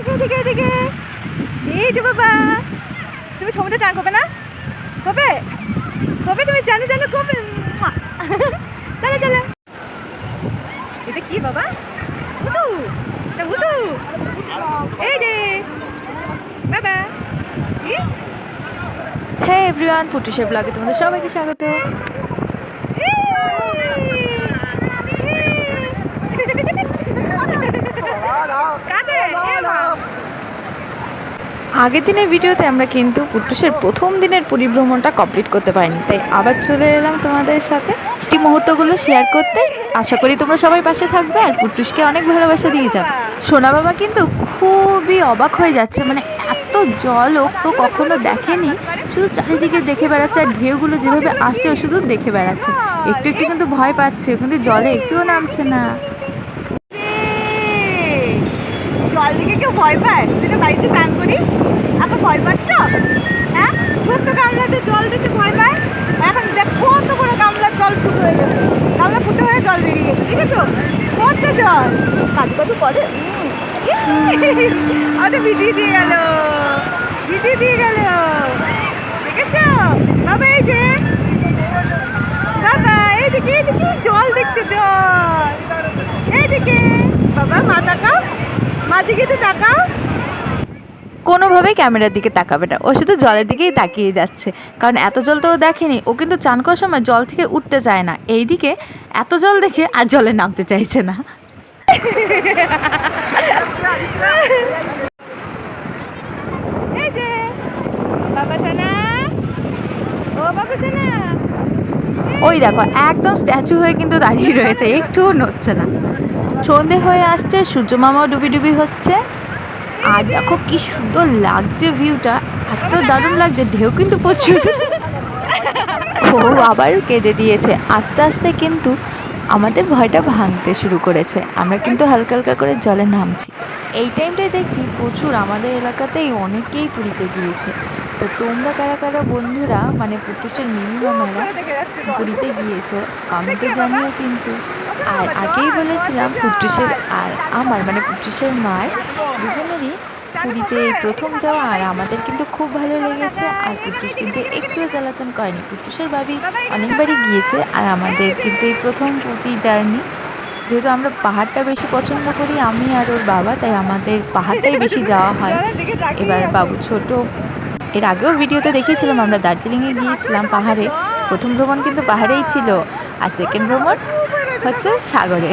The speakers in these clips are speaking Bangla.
এদিকে এদিকে এই যে বাবা, তুমি সমুদ্রে চান করবে না? কবে? কবে তুমি জানো জানো, কবে। চলো চলো। এটা কি বাবা? উঠু এটা এই যে। বাবা। হ্যাঁ এভরিওয়ান পুটুষের ব্লগে তোমাদের সবাইকে স্বাগত। আগের দিনের ভিডিওতে আমরা কিন্তু পুটুষের প্রথম দিনের পরিভ্রমণটা কমপ্লিট করতে পারিনি। তাই আবার চলে এলাম তোমাদের সাথে। মিষ্টি মুহূর্তগুলো শেয়ার করতে। আশা করি তোমরা সবাই পাশে থাকবে আর পুটুষকে অনেক ভালোবাসা দিয়ে যাবে। সোনা বাবা কিন্তু খুবই অবাক হয়ে যাচ্ছে। মানে এত জল ও কখনো দেখেনি। শুধু চারিদিকে দেখে বেড়াচ্ছে আর ঢেউগুলো যেভাবে আসছে ও শুধু দেখে বেড়াচ্ছে। একটু একটু কিন্তু ভয় পাচ্ছে। কিন্তু জলে একটুও নামছে না। জল দিকে কেউ ভয় পায়। জল দেখেছ বাবা মা তাকাও মা দিকে তো তাকাও ক্যামেরার দিকে তাকাবে না। ও শুধু জলের দিকেই তাকিয়ে যাচ্ছে। কারণ এত জল তো ও দেখেনি। ও কিন্তু চান করার সময় জল থেকে উঠতে চায় না। এইদিকে এত জল দেখে আর জলে নামতে চাইছে না। ওই দেখো, একদম স্ট্যাচু হয়ে কিন্তু দাঁড়িয়ে রয়েছে একটুও নড়ছে না। সন্ধে হয়ে আসছে, সূর্য মামাও ডুবি ডুবি হচ্ছে। আর দেখো কি সুন্দর লাগছে ভিউটা এত দারুণ লাগছে, ঢেউ কিন্তু প্রচুর। ও আবার কেঁদে দিয়েছে, আস্তে আস্তে কিন্তু আমাদের ভয়টা ভাঙতে শুরু করেছে। আমরা কিন্তু হালকা হালকা করে জলে নামছি। এই টাইমটায় দেখছি প্রচুর আমাদের এলাকাতেই অনেকেই পুরীতে গিয়েছে। তো তোমরা কারা কারা বন্ধুরা মানে পুটুসের মিনি মামারা পুরীতে গিয়েছো কমেন্টে জানিও কিন্তু। আর আগেই বলেছিলাম পুটুসের আর আমার মানে পুটুসের মার দুজনেরই পুরীতে এই প্রথম যাওয়া আর আমাদের কিন্তু খুব ভালো লেগেছে। আর পুটুস কিন্তু একটুও জ্বালাতন করেনি। পুটুসের বাবি অনেকবারই গিয়েছে আর আমাদের কিন্তু এই প্রথম পুরী জার্নি। যেহেতু আমরা পাহাড়টা বেশি পছন্দ করি, আমি আর ওর বাবা, তাই আমাদের পাহাড়টাই বেশি যাওয়া হয়। এবার বাবু ছোট। এর আগেও ভিডিওতে দেখিয়েছিলাম, আমরা দার্জিলিংয়ে গিয়েছিলাম পাহাড়ে। প্রথম ভ্রমণ কিন্তু পাহাড়েই ছিল আর সেকেন্ড ভ্রমণ হচ্ছে সাগরে।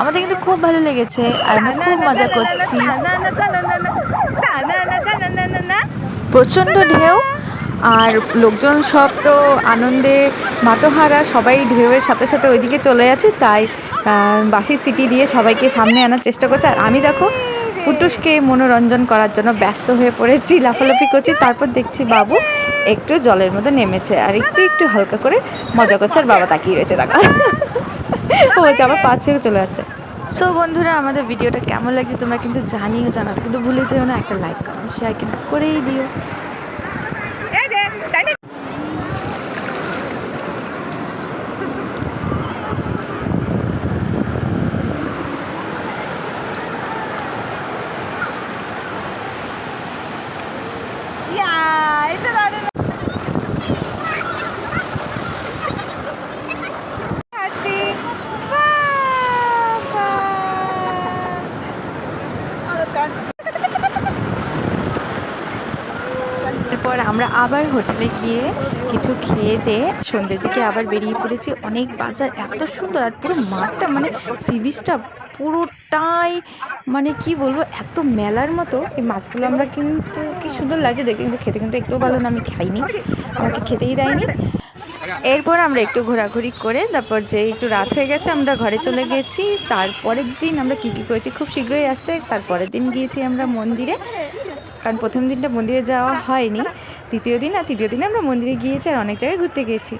আমাদের কিন্তু খুব ভালো লেগেছে আর আমরা খুব মজা করছি। প্রচণ্ড ঢেউ। আর লোকজন সব তো আনন্দে মাতোহারা সবাই ঢেউয়ের সাথে সাথে ওইদিকে চলে যাচ্ছে তাই বাসি সিটি দিয়ে সবাইকে সামনে আনার চেষ্টা করছে। আর আমি দেখো পুটুসকে মনোরঞ্জন করার জন্য ব্যস্ত হয়ে পড়েছি লাফালাফি করছি তারপর দেখছি বাবু একটু জলের মধ্যে নেমেছে আর একটু একটু হালকা করে মজা করছে আর বাবা তাকিয়ে রয়েছে দেখা। ও হচ্ছে আবার পাঁচ চলে যাচ্ছে। সো বন্ধুরা, আমাদের ভিডিওটা কেমন লাগছে তোমরা কিন্তু জানিও জানাতে কিন্তু ভুলে যেও না, একটা লাইক কমেন্ট শেয়ার কিন্তু করেই দিও এরপর আমরা আবার হোটেলে গিয়ে কিছু খেয়ে দিয়ে সন্ধ্যের দিকে আবার বেরিয়ে পড়েছি। অনেক বাজার এত সুন্দর আর পুরো মাঠটা মানে সি বিচটা পুরোটাই মানে কি বলব, এত মেলার মতো। এই মাছগুলো আমরা কিন্তু কি সুন্দর লাগছে দেখতে, কিন্তু খেতে কিন্তু একটুও ভালো না, আমি খাইনি। আমাকে খেতেই দেয়নি। এরপর আমরা একটু ঘোরাঘুরি করে, তারপর যে একটু রাত হয়ে গেছে, আমরা ঘরে চলে গেছি। তারপরের দিন আমরা কী কী করেছি, খুব শীঘ্রই আসছে। তারপরের দিন গিয়েছি আমরা মন্দিরে। কারণ প্রথম দিনটা মন্দিরে যাওয়া হয়নি, দ্বিতীয় দিন আর তৃতীয় দিনে আমরা মন্দিরে গিয়েছি আর অনেক জায়গায় ঘুরতে গিয়েছি